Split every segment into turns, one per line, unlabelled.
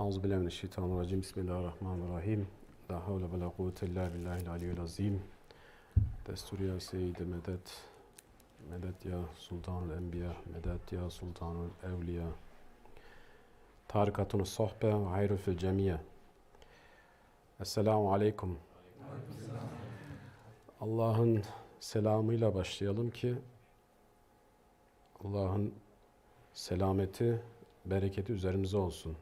Euzu billahi mineşşeytanirracim. Bismillahirrahmanirrahim. La havle ve la kuvvete illa billahil aliyyil azim. Destur ya seyyid medet. Medet ya sultanul enbiya. Medet ya sultanul evliya. Tarikatun sohbe ve hayru fil cemiye. Esselamu aleyküm. Allah'ın selamıyla başlayalım ki Allah'ın selameti, bereketi üzerimize olsun.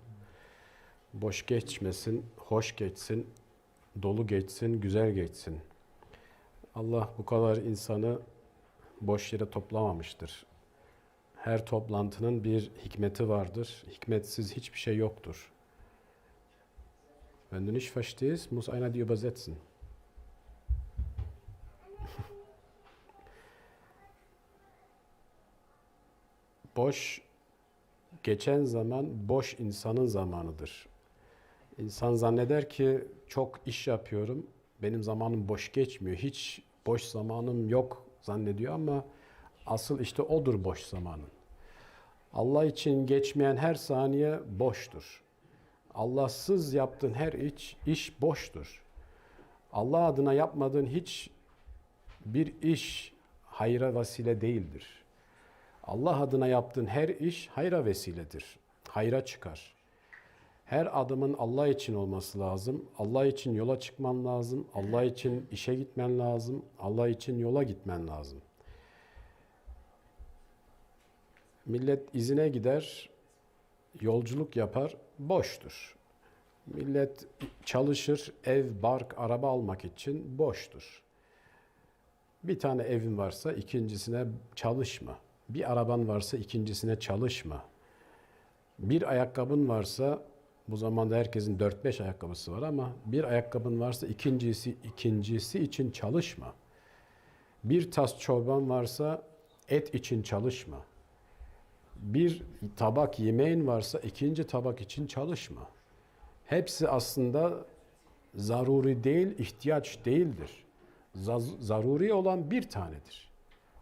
Boş geçmesin, hoş geçsin, dolu geçsin, güzel geçsin. Allah bu kadar insanı boş yere toplamamıştır. Her toplantının bir hikmeti vardır. Hikmetsiz hiçbir şey yoktur. Wenn du nicht verstehst, muss einer die übersetzen. boş geçen zaman boş insanın zamanıdır. İnsan zanneder ki çok iş yapıyorum, benim zamanım boş geçmiyor, hiç boş zamanım yok zannediyor ama asıl işte odur boş zamanın. Allah için geçmeyen her saniye boştur. Allahsız yaptığın her iş, iş boştur. Allah adına yapmadığın hiç bir iş hayra vesile değildir. Allah adına yaptığın her iş hayra vesiledir. Hayra çıkar. Her adımın Allah için olması lazım. Allah için yola çıkman lazım. Allah için işe gitmen lazım. Allah için yola gitmen lazım. Millet izine gider, yolculuk yapar, boştur. Millet çalışır, ev, bark, araba almak için boştur. Bir tane evin varsa ikincisine çalışma. Bir araban varsa ikincisine çalışma. Bir ayakkabın varsa bu zamanda herkesin 4-5 ayakkabısı var ama bir ayakkabın varsa ikincisi ikincisi için çalışma. Bir tas çorban varsa et için çalışma. Bir tabak yemeğin varsa ikinci tabak için çalışma. Hepsi aslında zaruri değil, ihtiyaç değildir. Zaruri olan bir tanedir.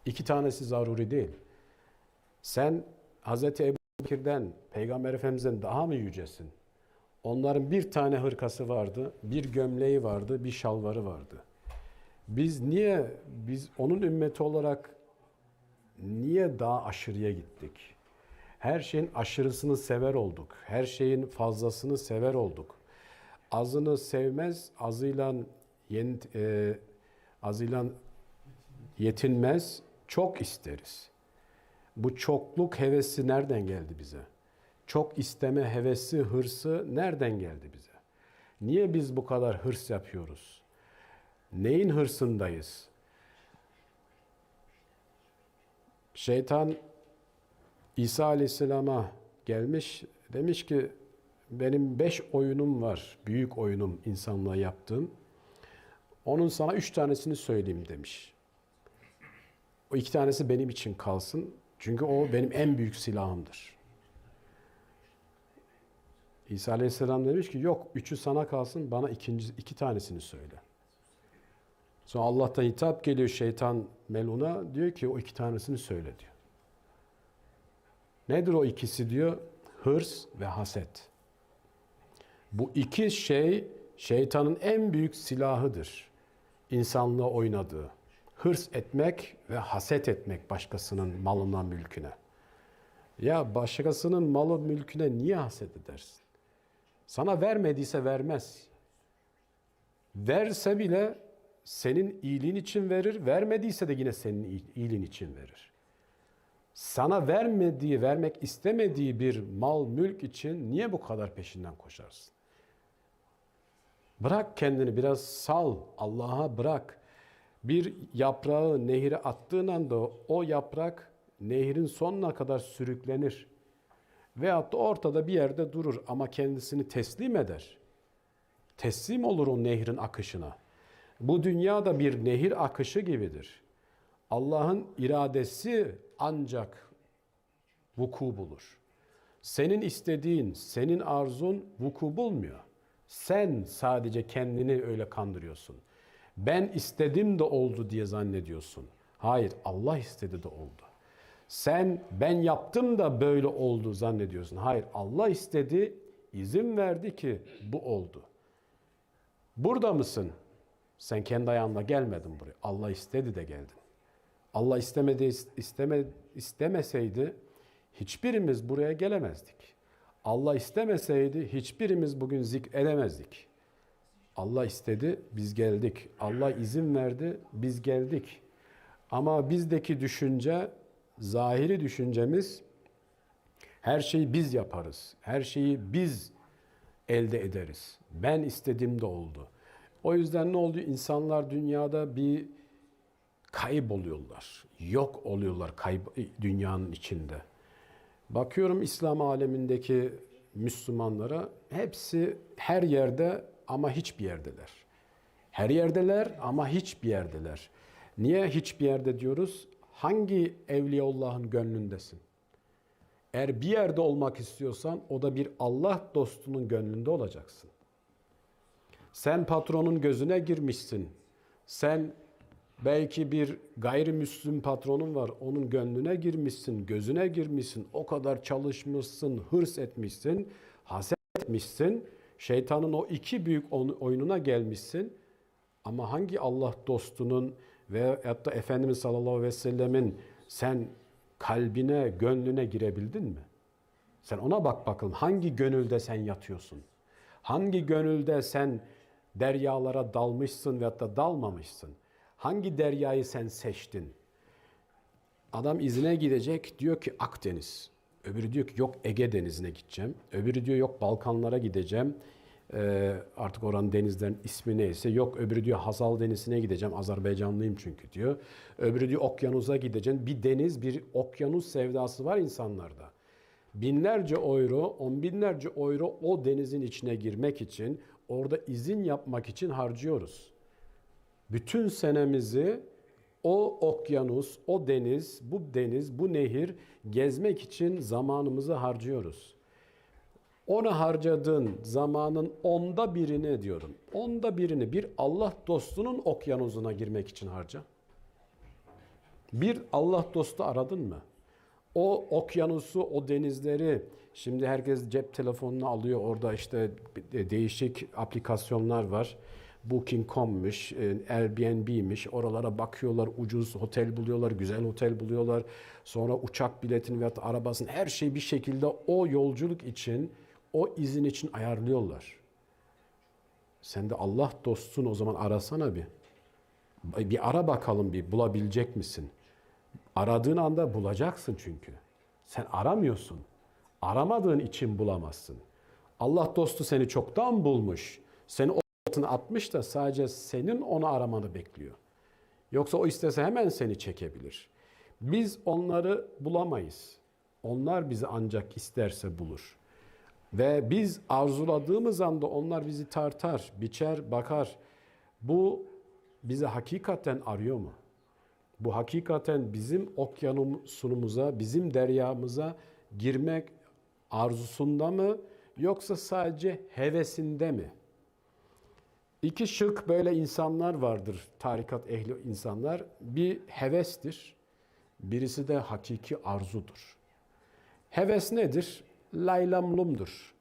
İki tanesi zaruri değil. Sen Hz. Ebu Bekir'den, Peygamber Efendimiz'den daha mı yücesin? Onların bir tane hırkası vardı, bir gömleği vardı, bir şalvarı vardı. Biz niye, biz onun ümmeti olarak niye daha aşırıya gittik? Her şeyin aşırısını sever olduk. Her şeyin fazlasını sever olduk. Azını sevmez, azıyla, yen, e, azıyla yetinmez, çok isteriz. Bu çokluk hevesi nereden geldi bize? Çok isteme hevesi, hırsı nereden geldi bize? Niye biz bu kadar hırs yapıyoruz? Neyin hırsındayız? Şeytan İsa Aleyhisselam'a gelmiş, demiş ki benim beş oyunum var, büyük oyunum insanlığa yaptığım. Onun sana üç tanesini söyleyeyim demiş. O iki tanesi benim için kalsın. Çünkü o benim en büyük silahımdır. İsa Aleyhisselam demiş ki yok üçü sana kalsın bana ikinci, iki tanesini söyle. Sonra Allah'tan hitap geliyor şeytan meluna diyor ki o iki tanesini söyle diyor. Nedir o ikisi diyor? Hırs ve haset. Bu iki şey şeytanın en büyük silahıdır. İnsanlığa oynadığı hırs etmek ve haset etmek başkasının malından mülküne. Ya başkasının malı mülküne niye haset edersin? Sana vermediyse vermez. Verse bile senin iyiliğin için verir, vermediyse de yine senin iyiliğin için verir. Sana vermediği, vermek istemediği bir mal, mülk için niye bu kadar peşinden koşarsın? Bırak kendini biraz sal, Allah'a bırak bir yaprağı nehire attığın anda o yaprak nehrin sonuna kadar sürüklenir. Veyahut da ortada bir yerde durur ama kendisini teslim eder. Teslim olur o nehrin akışına. Bu dünya da bir nehir akışı gibidir. Allah'ın iradesi ancak vuku bulur. Senin istediğin, senin arzun vuku bulmuyor. Sen sadece kendini öyle kandırıyorsun ben istedim de oldu diye zannediyorsun. Hayır, Allah istedi de oldu. Sen ben yaptım da böyle oldu zannediyorsun. Hayır, Allah istedi, izin verdi ki bu oldu. Burada mısın? Sen kendi ayağınla gelmedin buraya. Allah istedi de geldin. Allah istemedi isteme, istemeseydi hiçbirimiz buraya gelemezdik. Allah istemeseydi hiçbirimiz bugün zik edemezdik. Allah istedi, biz geldik. Allah izin verdi, biz geldik. Ama bizdeki düşünce, zahiri düşüncemiz her şeyi biz yaparız. Her şeyi biz elde ederiz. Ben istediğimde oldu. O yüzden ne oldu? İnsanlar dünyada bir kayboluyorlar. Yok oluyorlar kayb dünyanın içinde. Bakıyorum İslam alemindeki Müslümanlara hepsi her yerde ama hiçbir yerdeler. Her yerdeler ama hiçbir yerdeler. Niye hiçbir yerde diyoruz? Hangi Evliyaullah'ın gönlündesin? Eğer bir yerde olmak istiyorsan o da bir Allah dostunun gönlünde olacaksın. Sen patronun gözüne girmişsin. Sen belki bir gayrimüslim patronun var. Onun gönlüne girmişsin, gözüne girmişsin. O kadar çalışmışsın, hırs etmişsin, haset etmişsin. Şeytanın o iki büyük oyununa gelmişsin. Ama hangi Allah dostunun ve hatta Efendimiz sallallahu aleyhi ve sellemin sen kalbine, gönlüne girebildin mi? Sen ona bak bakalım. Hangi gönülde sen yatıyorsun? Hangi gönülde sen deryalara dalmışsın ve hatta dalmamışsın? Hangi deryayı sen seçtin? Adam izine gidecek diyor ki Akdeniz. Öbürü diyor ki yok Ege Denizi'ne gideceğim. Öbürü diyor yok Balkanlara gideceğim. Ee, artık oranın denizlerin ismi neyse. Yok öbürü diyor Hazal Denizi'ne gideceğim. Azerbaycanlıyım çünkü diyor. Öbürü diyor okyanusa gideceğim. Bir deniz, bir okyanus sevdası var insanlarda. Binlerce euro, on binlerce euro o denizin içine girmek için, orada izin yapmak için harcıyoruz. Bütün senemizi o okyanus, o deniz, bu deniz, bu nehir gezmek için zamanımızı harcıyoruz. Ona harcadığın zamanın onda birini diyorum. Onda birini bir Allah dostunun okyanusuna girmek için harca. Bir Allah dostu aradın mı? O okyanusu, o denizleri şimdi herkes cep telefonunu alıyor. Orada işte değişik aplikasyonlar var. Booking.com'muş, e, Airbnb'miş. Oralara bakıyorlar, ucuz otel buluyorlar, güzel otel buluyorlar. Sonra uçak biletini veya arabasını her şeyi bir şekilde o yolculuk için, o izin için ayarlıyorlar. Sen de Allah dostsun o zaman arasana bir. Bir ara bakalım bir bulabilecek misin? Aradığın anda bulacaksın çünkü. Sen aramıyorsun. Aramadığın için bulamazsın. Allah dostu seni çoktan bulmuş. Seni o altına atmış da sadece senin onu aramanı bekliyor. Yoksa o istese hemen seni çekebilir. Biz onları bulamayız. Onlar bizi ancak isterse bulur. Ve biz arzuladığımız anda onlar bizi tartar, biçer, bakar. Bu bizi hakikaten arıyor mu? Bu hakikaten bizim okyanusumuza, bizim deryamıza girmek arzusunda mı yoksa sadece hevesinde mi? İki şık böyle insanlar vardır, tarikat ehli insanlar. Bir hevestir, birisi de hakiki arzudur. Heves nedir? Laylamlumdur.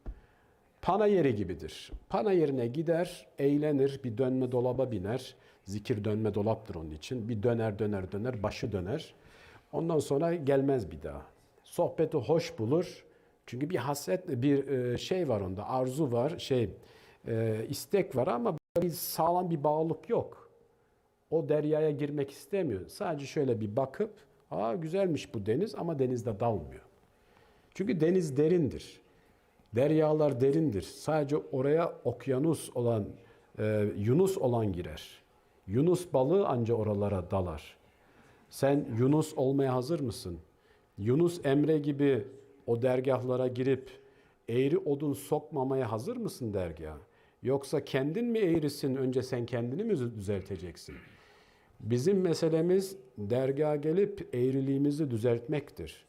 Pana yeri gibidir. Pana yerine gider, eğlenir, bir dönme dolaba biner. Zikir dönme dolaptır onun için. Bir döner döner döner, başı döner. Ondan sonra gelmez bir daha. Sohbeti hoş bulur. Çünkü bir hasret, bir e, şey var onda, arzu var, şey e, istek var ama bir sağlam bir bağlılık yok. O deryaya girmek istemiyor. Sadece şöyle bir bakıp, aa güzelmiş bu deniz ama denizde dalmıyor. Çünkü deniz derindir. Deryalar derindir. Sadece oraya okyanus olan, e, Yunus olan girer. Yunus balığı anca oralara dalar. Sen Yunus olmaya hazır mısın? Yunus Emre gibi o dergahlara girip eğri odun sokmamaya hazır mısın dergaha? Yoksa kendin mi eğrisin, önce sen kendini mi düzelteceksin? Bizim meselemiz dergaha gelip eğriliğimizi düzeltmektir.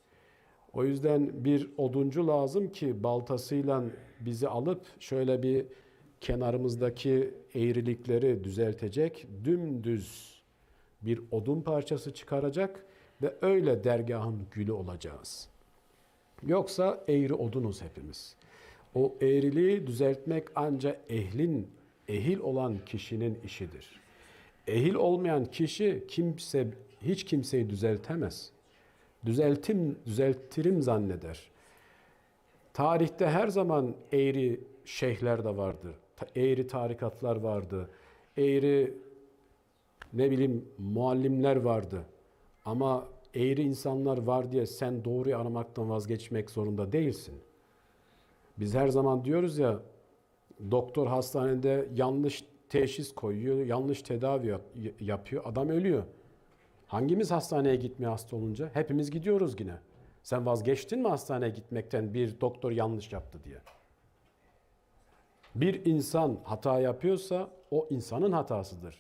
O yüzden bir oduncu lazım ki baltasıyla bizi alıp şöyle bir kenarımızdaki eğrilikleri düzeltecek, dümdüz bir odun parçası çıkaracak ve öyle dergahın gülü olacağız. Yoksa eğri odunuz hepimiz. O eğriliği düzeltmek ancak ehlin, ehil olan kişinin işidir. Ehil olmayan kişi kimse hiç kimseyi düzeltemez. Düzeltim, düzeltirim zanneder. Tarihte her zaman eğri şeyhler de vardı. Eğri tarikatlar vardı. Eğri ne bileyim muallimler vardı. Ama eğri insanlar var diye sen doğruyu aramaktan vazgeçmek zorunda değilsin. Biz her zaman diyoruz ya doktor hastanede yanlış teşhis koyuyor, yanlış tedavi yap- yapıyor, adam ölüyor. Hangimiz hastaneye gitmeye hasta olunca? Hepimiz gidiyoruz yine. Sen vazgeçtin mi hastaneye gitmekten bir doktor yanlış yaptı diye? Bir insan hata yapıyorsa o insanın hatasıdır.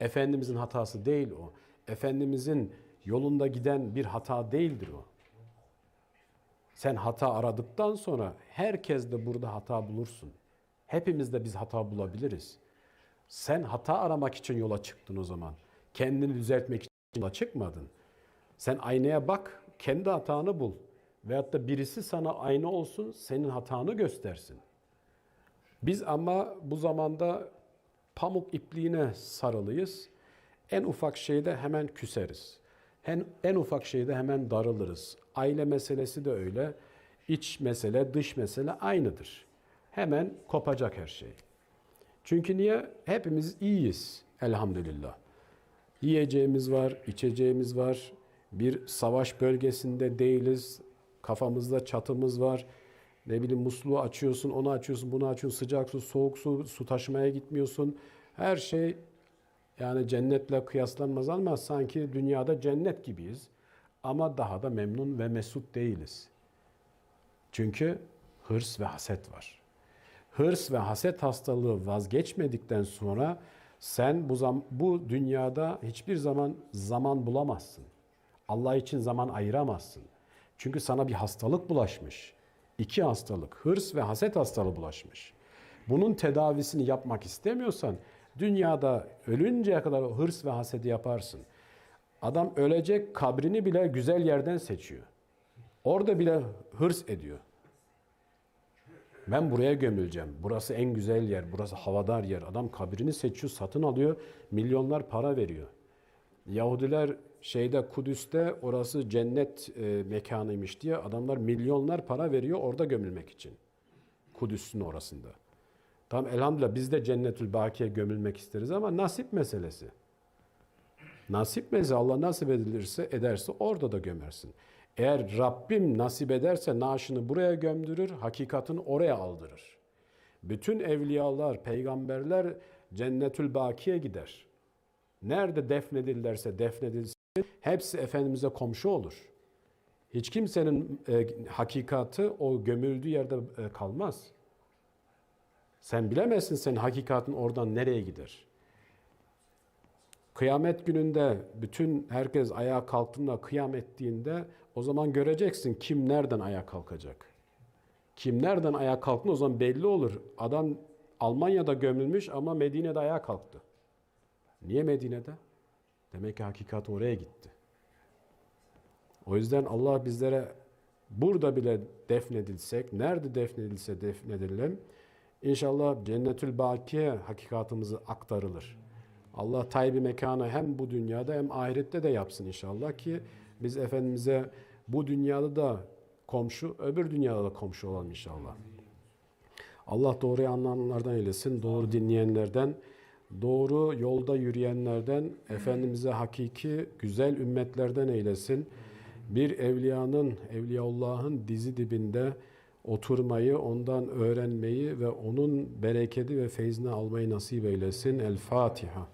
Efendimizin hatası değil o. Efendimizin yolunda giden bir hata değildir o. Sen hata aradıktan sonra herkes de burada hata bulursun. Hepimiz de biz hata bulabiliriz. Sen hata aramak için yola çıktın o zaman. Kendini düzeltmek için yola çıkmadın. Sen aynaya bak, kendi hatanı bul. Veyahut da birisi sana ayna olsun, senin hatanı göstersin. Biz ama bu zamanda pamuk ipliğine sarılıyız. En ufak şeyde hemen küseriz. En, en ufak şeyde hemen darılırız. Aile meselesi de öyle. İç mesele, dış mesele aynıdır. Hemen kopacak her şey. Çünkü niye? Hepimiz iyiyiz elhamdülillah. Yiyeceğimiz var, içeceğimiz var. Bir savaş bölgesinde değiliz. Kafamızda çatımız var. Ne bileyim musluğu açıyorsun, onu açıyorsun, bunu açıyorsun. Sıcak su, soğuk su, su taşımaya gitmiyorsun. Her şey yani cennetle kıyaslanmaz ama sanki dünyada cennet gibiyiz. Ama daha da memnun ve mesut değiliz. Çünkü hırs ve haset var. Hırs ve haset hastalığı vazgeçmedikten sonra sen bu zam bu dünyada hiçbir zaman zaman bulamazsın. Allah için zaman ayıramazsın. Çünkü sana bir hastalık bulaşmış. İki hastalık, hırs ve haset hastalığı bulaşmış. Bunun tedavisini yapmak istemiyorsan dünyada ölünceye kadar o hırs ve hasedi yaparsın. Adam ölecek kabrini bile güzel yerden seçiyor. Orada bile hırs ediyor. Ben buraya gömüleceğim. Burası en güzel yer. Burası havadar yer. Adam kabrini seçiyor, satın alıyor. Milyonlar para veriyor. Yahudiler şeyde Kudüs'te orası cennet e, mekanıymış diye adamlar milyonlar para veriyor orada gömülmek için. Kudüs'ün orasında. Tamam elhamdülillah biz de cennetül bakiye gömülmek isteriz ama nasip meselesi. Nasip meselesi Allah nasip edilirse ederse orada da gömersin. Eğer Rabbim nasip ederse naaşını buraya gömdürür, hakikatini oraya aldırır. Bütün evliyalar, peygamberler cennetül bakiye gider. Nerede defnedilirlerse defnedilsin, hepsi Efendimiz'e komşu olur. Hiç kimsenin e, hakikati o gömüldüğü yerde e, kalmaz. Sen bilemezsin senin hakikatin oradan nereye gider. Kıyamet gününde bütün herkes ayağa kalktığında, kıyam ettiğinde o zaman göreceksin kim nereden ayağa kalkacak. Kim nereden ayağa kalktığında o zaman belli olur. Adam Almanya'da gömülmüş ama Medine'de ayağa kalktı. Niye Medine'de? Demek ki hakikat oraya gitti. O yüzden Allah bizlere burada bile defnedilsek, nerede defnedilse defnedilelim, inşallah cennetül bakiye hakikatımızı aktarılır. Allah taybi mekanı hem bu dünyada hem ahirette de yapsın inşallah ki biz Efendimiz'e bu dünyada da komşu, öbür dünyada da komşu olalım inşallah. Allah doğruyu anlayanlardan eylesin, doğru dinleyenlerden, doğru yolda yürüyenlerden, Efendimiz'e hakiki güzel ümmetlerden eylesin. Bir evliyanın, Evliyaullah'ın dizi dibinde oturmayı, ondan öğrenmeyi ve onun bereketi ve feyzini almayı nasip eylesin. El Fatiha.